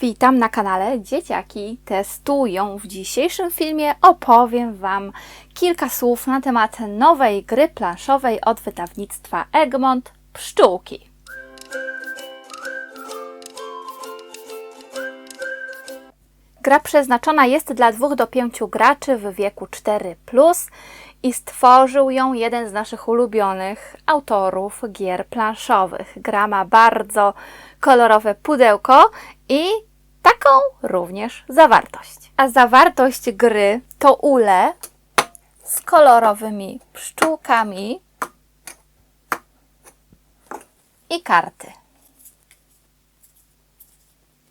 Witam na kanale Dzieciaki Testują. W dzisiejszym filmie opowiem Wam kilka słów na temat nowej gry planszowej od wydawnictwa Egmont Pszczółki. Gra przeznaczona jest dla 2 do 5 graczy w wieku 4 i stworzył ją jeden z naszych ulubionych autorów gier planszowych. Gra ma bardzo kolorowe pudełko i taką również zawartość. A zawartość gry to ule z kolorowymi pszczółkami i karty.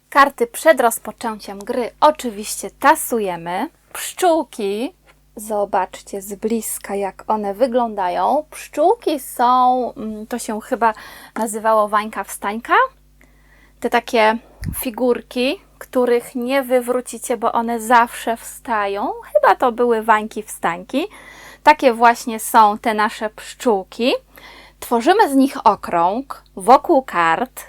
Karty przed rozpoczęciem gry oczywiście tasujemy. Pszczółki, zobaczcie z bliska, jak one wyglądają. Pszczółki są, mm, to się chyba nazywało wańka wstańka. Te takie figurki, których nie wywrócicie, bo one zawsze wstają. Chyba to były wańki wstańki. Takie właśnie są te nasze pszczółki. Tworzymy z nich okrąg wokół kart,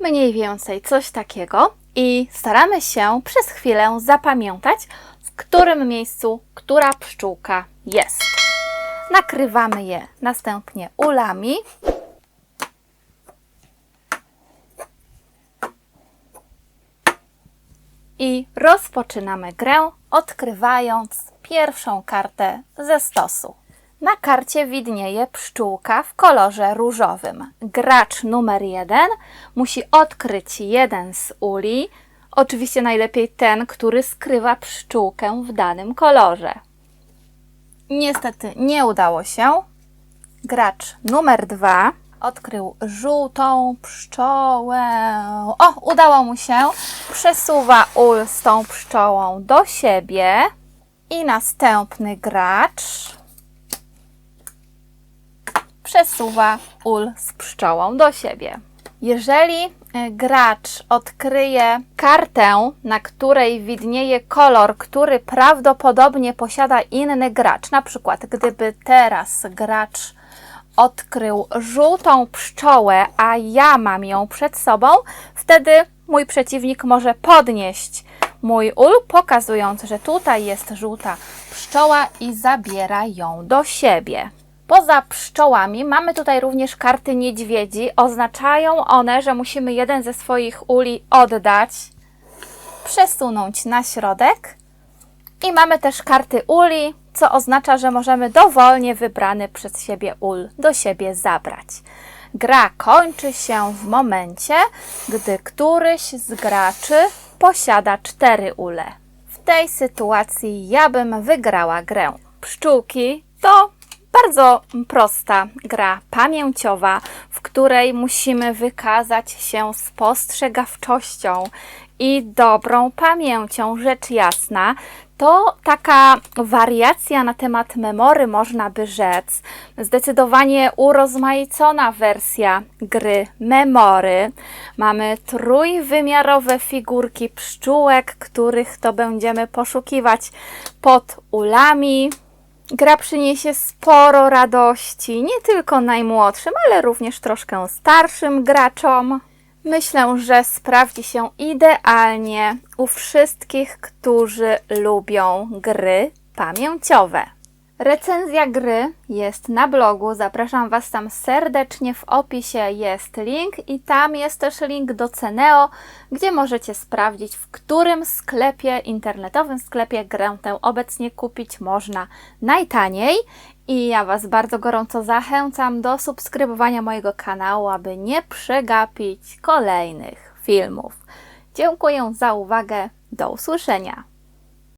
mniej więcej coś takiego i staramy się przez chwilę zapamiętać, w którym miejscu która pszczółka jest. Nakrywamy je następnie ulami. I rozpoczynamy grę, odkrywając pierwszą kartę ze stosu. Na karcie widnieje pszczółka w kolorze różowym. Gracz numer jeden musi odkryć jeden z uli, oczywiście najlepiej ten, który skrywa pszczółkę w danym kolorze. Niestety nie udało się. Gracz numer dwa odkrył żółtą pszczołę. O, udało mu się. Przesuwa ul z tą pszczołą do siebie. I następny gracz przesuwa ul z pszczołą do siebie. Jeżeli e, gracz odkryje kartę, na której widnieje kolor, który prawdopodobnie posiada inny gracz, na przykład gdyby teraz gracz odkrył żółtą pszczołę, a ja mam ją przed sobą, wtedy mój przeciwnik może podnieść mój ul, pokazując, że tutaj jest żółta pszczoła i zabiera ją do siebie. Poza pszczołami mamy tutaj również karty niedźwiedzi. Oznaczają one, że musimy jeden ze swoich uli oddać, przesunąć na środek. I mamy też karty uli, co oznacza, że możemy dowolnie wybrany przez siebie ul do siebie zabrać. Gra kończy się w momencie, gdy któryś z graczy posiada cztery ule. W tej sytuacji ja bym wygrała grę. Pszczółki to bardzo prosta gra pamięciowa, w której musimy wykazać się spostrzegawczością i dobrą pamięcią, rzecz jasna. To taka wariacja na temat memory, można by rzec. Zdecydowanie urozmaicona wersja gry memory. Mamy trójwymiarowe figurki pszczółek, których to będziemy poszukiwać pod ulami. Gra przyniesie sporo radości, nie tylko najmłodszym, ale również troszkę starszym graczom. Myślę, że sprawdzi się idealnie u wszystkich, którzy lubią gry pamięciowe. Recenzja gry jest na blogu. Zapraszam Was tam serdecznie. W opisie jest link i tam jest też link do Ceneo, gdzie możecie sprawdzić, w którym sklepie, internetowym sklepie grę tę obecnie kupić można najtaniej. I ja Was bardzo gorąco zachęcam do subskrybowania mojego kanału, aby nie przegapić kolejnych filmów. Dziękuję za uwagę. Do usłyszenia.